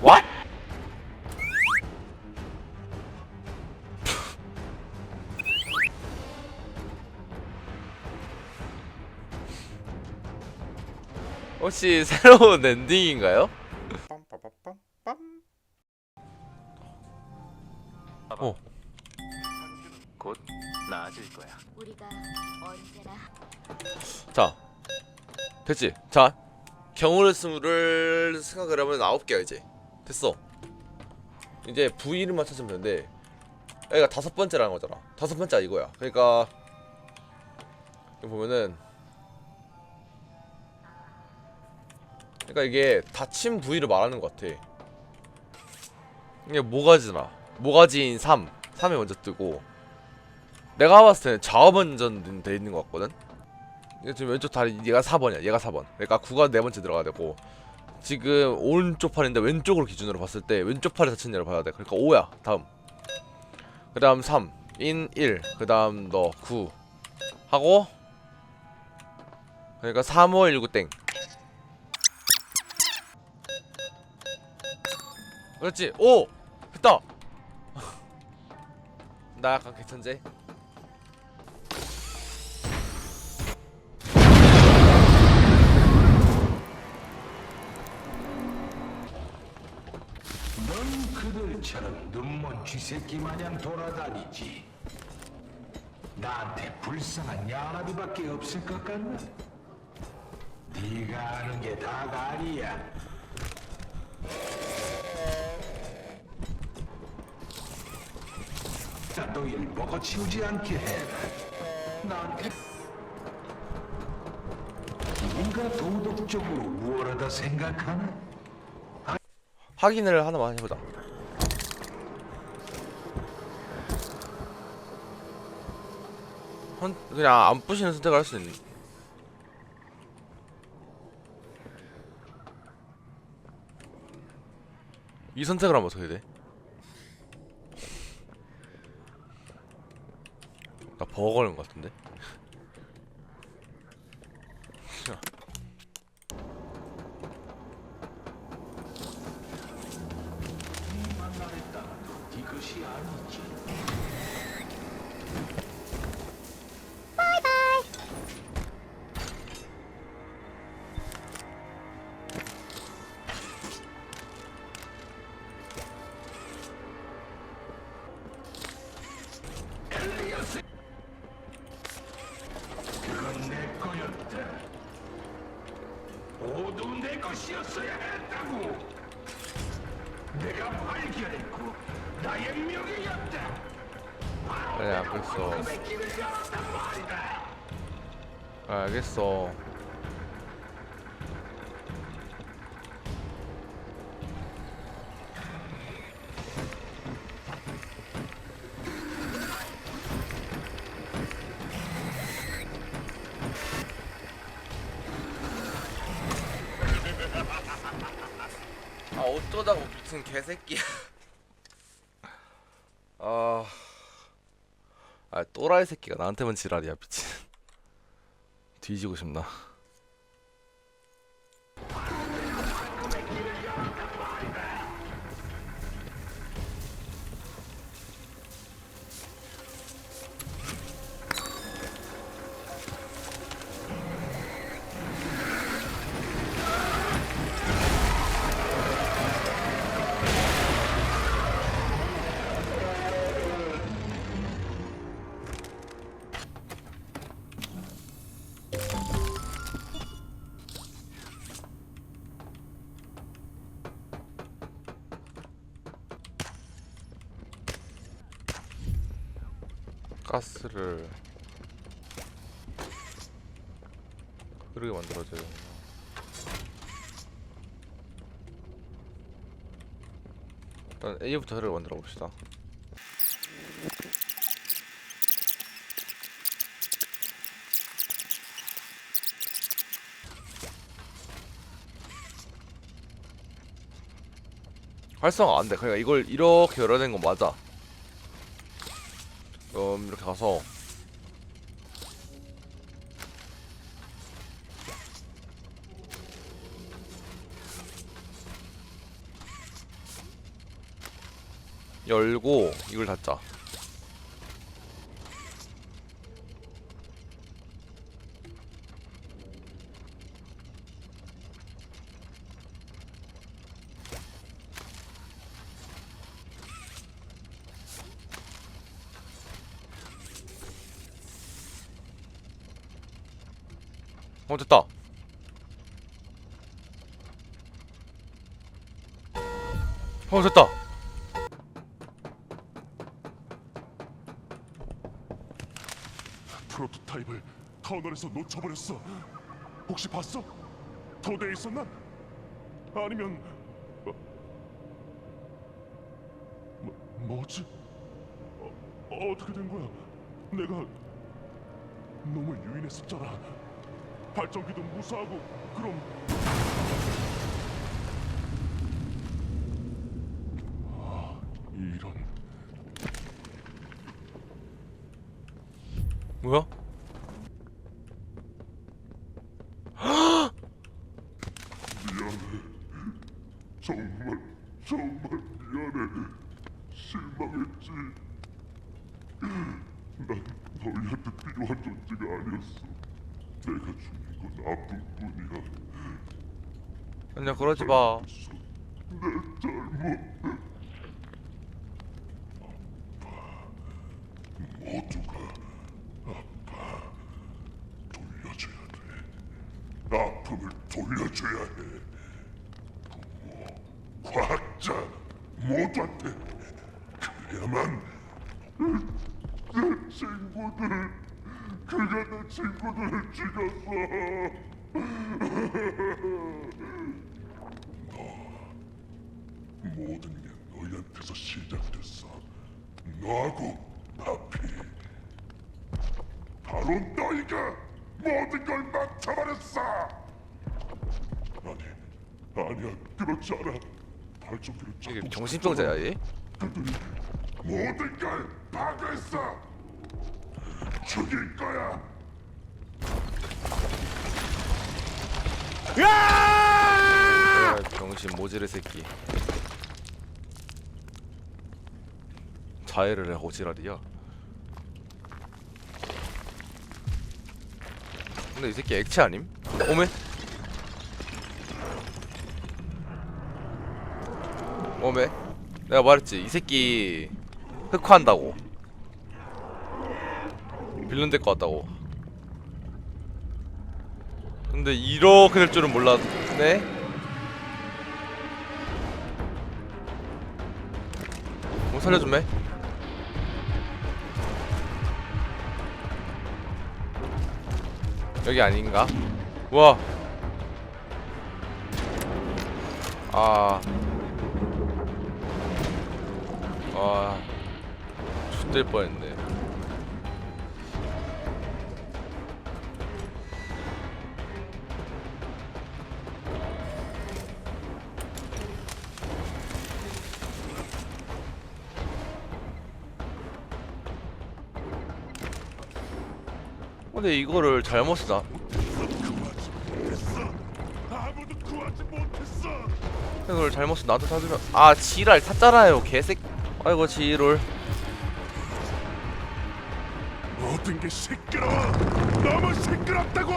What? 혹시 새로운 엔딩인가요? 나아질 거야. 우리가 언제나 자 됐지? 자 경우를 수를 생각을 하면 아홉 개야 이제. 됐어. 이제 V를 맞춰주면 되는데 여기가 다섯 번째라는 거잖아. 다섯 번째가 이거야. 그러니까 여기 보면은 그러니까 이게 닫힌 부위를 말하는 것 같아. 이게 모가지나 모가지인 3 3이 먼저 뜨고 내가 봤을 때는 좌우 먼저 돼 있는 것 같거든? 지금 왼쪽 다리 얘가 4번이야. 얘가 4번. 그러니까 9가 네 번째 들어가야 되고. 지금 오른쪽 팔인데 왼쪽으로 기준으로 봤을 때 왼쪽 팔이 다쳤냐를 봐야 돼. 그러니까 5야 다음. 그 다음 3 인 1, 그 다음 너 9 하고. 그러니까 3, 5, 1, 9, 땡. 그렇지. 오! 됐다! 나 약간 개천재 그들처럼 눈먼 쥐새끼 마냥 돌아다니지. 나한테 불쌍한 야나비밖에 없을 것 같나? 네가 아는 게 다가 아니야. 자, 너희를 먹어치우지 않게 해라. 나한테 네가 도덕적으로 무엇하다 생각하나? 확인을 하나만 해보자. 헌, 그냥 안 부시는 선택을 할 수 있는. 이 선택을 하면 어떻게 돼? 나 버거 걸린 것 같은데? 이것이 아니지. 내 것이었어야 했다고. 내가 발견했고 나의 명예였다. 그래 알겠어. 아, 알겠어. 아 어쩌다가 무슨 개새끼야. 아. 아 또라이 새끼가 나한테만 지랄이야 미친 뒤지고 싶나 가스를 흐르게 만들어줘요. 일단 A부터 흐르게 만들어 봅시다. 활성화 안 돼. 그러니까 이걸 이렇게 열어낸 건 맞아 그럼 이렇게 가서 열고 이걸 닫자. 어 됐다 어 됐다 프로토타입을 터널에서 놓쳐버렸어. 혹시 봤어? 도대에 있었나? 아니면 어, 뭐, 뭐지? 어, 어떻게 된 거야? 내가 놈을 유인했었잖아. 발전기도 무사하고 그럼 아, 이런. 뭐야? 정말 정말 미안해. 실망했지. 난 너희한테 필요한 존재가 아니었어 내가 죽인 건 나뿐뿐이야. 아니야 그러지 마. 내 잘못 모두가 아빠 돌려줘야 돼 아픔을 돌려줘야 해. 과학자 모두한테 그래야만 내 친구들 그가 내 친구들을 죽였어. 너 모든 게 너희한테서 시작됐어. 너하고 파피. 바로 너희가 모든 걸 망쳐버렸어. 아니 아니야. 그렇지 않아. 발전기를 이게 정신병자야 얘? 그들이 모든 걸 파괴했어 죽일 거야 야, 병신 모지르 새끼 자해를 하고 지랄이야 근데 이 새끼 액체 아님? 오메? 오메? 내가 말했지 이 새끼 흑화한다고 빌런 될 것 같다고 근데 이렇게 될 줄은 몰랐네? 뭐 살려줌매? 여기 아닌가? 우와 아... 와... X될 뻔했네 근데 이거를 잘못 쓰나? 이걸 잘못 쓰 나한테 사주면 아 지랄 탔잖아요 개새끼. 아이고 지롤. 모든 게 시끄러워. 너무 시끄럽다고!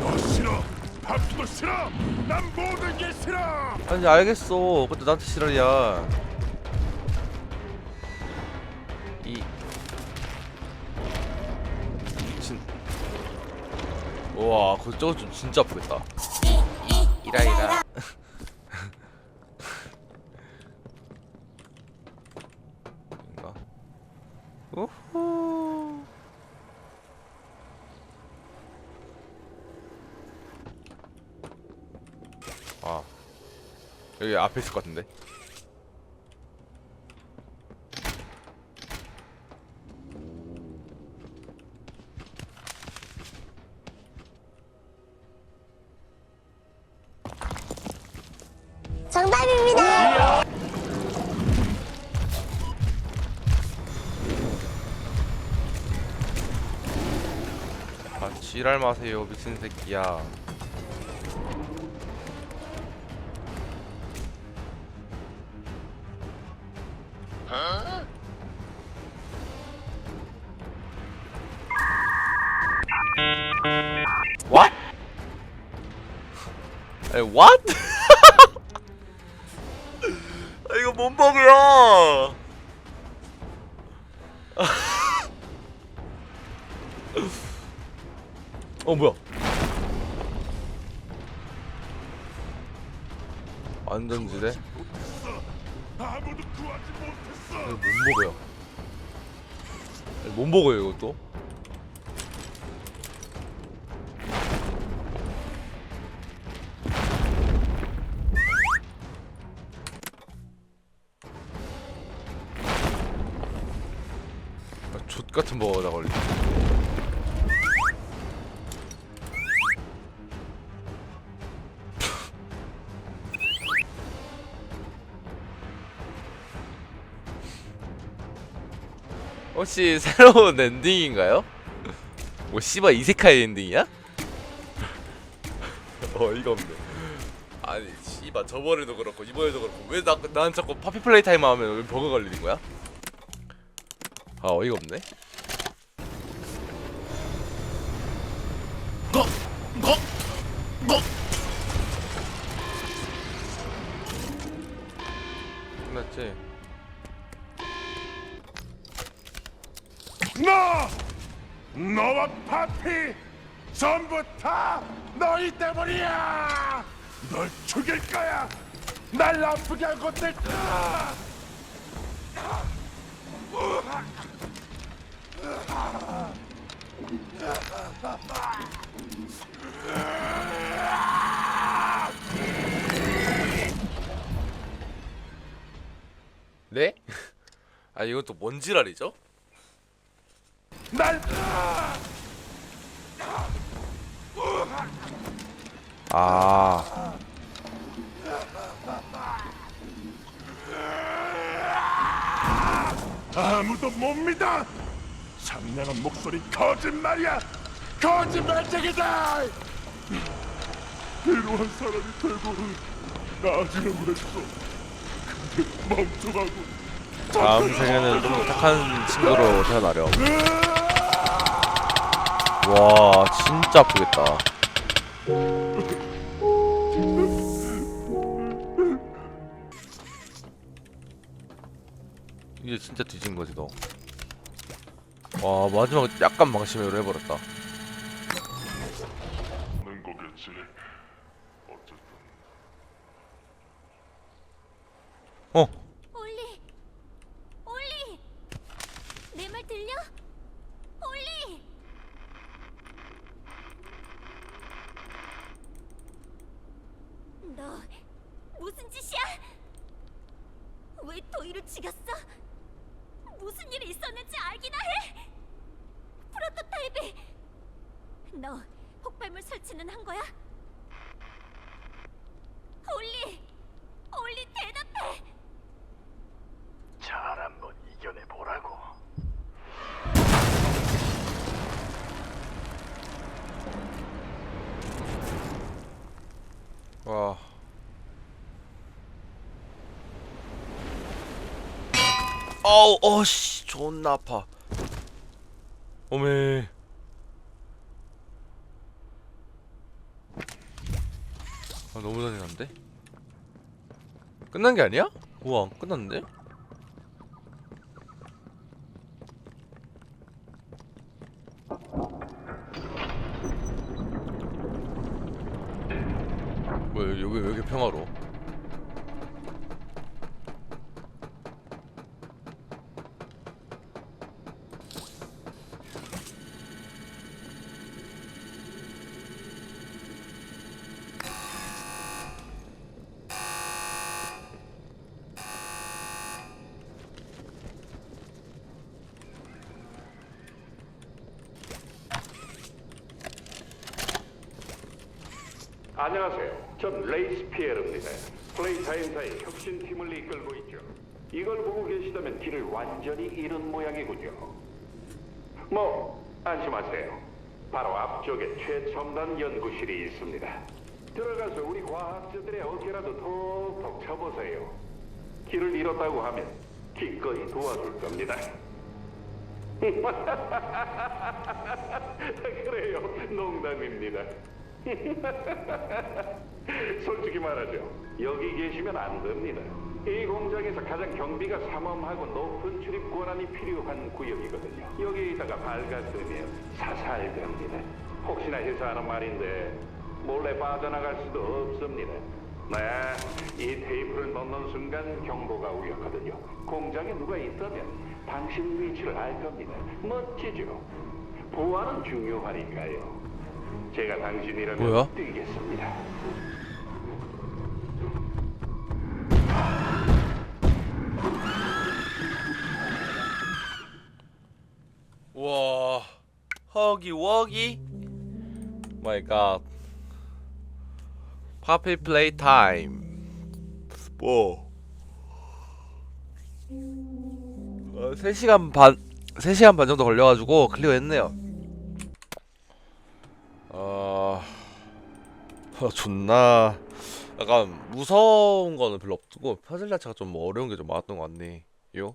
너 싫어. 밥도 싫어. 난 모든 게 싫어. 아니 알겠어. 근데 나한테 지랄이야 우와 그거 좀 진짜 아프겠다. 이라이라. 우후. 아 여기 앞에 있을 것 같은데 정답입니다. 아, 지랄 마세요, 미친 새끼야. What? 에 what? 버그야? 같은 버거다 걸리. 혹시 새로운 엔딩인가요? 뭐 씨발 이세카이 엔딩이야? 어이가 없네. 아니 씨발 저번에도 그렇고 이번에도 그렇고 왜 나 난 자꾸 파피 플레이 타임 하면 왜 버그 걸리는 거야? 아 어이가 없네. 전부 다 너희 때문이야! 널 죽일 거야! 날 아프게 할 것들 다! 네? 아 이건 또 뭔 지랄이죠? 날 아 아무도 못 믿어! 상냥한 목소리 거짓말이야! 거짓말쟁이다! 필요한 사람이 되고 나아지려고 했어. 근데 멍청하고 다음 생에는 좀더 착한 친구로 태어나렴. 와 진짜 아프겠다. 이게 진짜 뒤진 거지 너. 와 마지막 약간 방심으로 해버렸다. 는 거겠지. 어쨌든 어 올리, 올리, 내 말 들려? 올리. 너 무슨 짓이야? 왜 도희를 죽였어? 무슨 일이 알기나 해? 프로토타입이 너 폭발물 설치는 한 거야? 올리, 올리 대답해. 잘 한번 이겨내 보라고. 와. 어우, 어씨, 존나 아파. 오메. 아, 너무 잔인한데? 끝난 게 아니야? 우와, 끝났는데? 뭐야, 여기 왜 이렇게 평화로워? 안녕하세요. 전 레이스 피에르입니다. 플레이타임사의 혁신팀을 이끌고 있죠. 이걸 보고 계시다면 길을 완전히 잃은 모양이군요. 뭐 안심하세요. 바로 앞쪽에 최첨단 연구실이 있습니다. 들어가서 우리 과학자들의 어깨라도 톡톡 쳐보세요. 길을 잃었다고 하면 기꺼이 도와줄 겁니다. 그래요, 농담입니다. 솔직히 말하죠. 여기 계시면 안 됩니다. 이 공장에서 가장 경비가 삼엄하고 높은 출입 권한이 필요한 구역이거든요. 여기다가 발각되면 사살됩니다. 혹시나 해서 하는 말인데 몰래 빠져나갈 수도 없습니다. 네, 이 테이프를 넣는 순간 경보가 울렸거든요. 공장에 누가 있다면 당신 위치를 알 겁니다. 멋지죠? 보안은 중요하니까요. 제가 당신이라면 뭐야? 뛰겠습니다. 와 허기 워기. 마이 갓 파피 플레이 타임 뭐? 어, 3시간 반 3시간 반 정도 걸려가지고 클리어 했네요 어... 어 존나 약간 무서운 거는 별로 없고 퍼즐 자체가 좀 어려운 게 좀 많았던 것 같네 요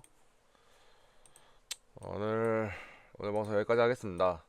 오늘 오늘 방송 여기까지 하겠습니다.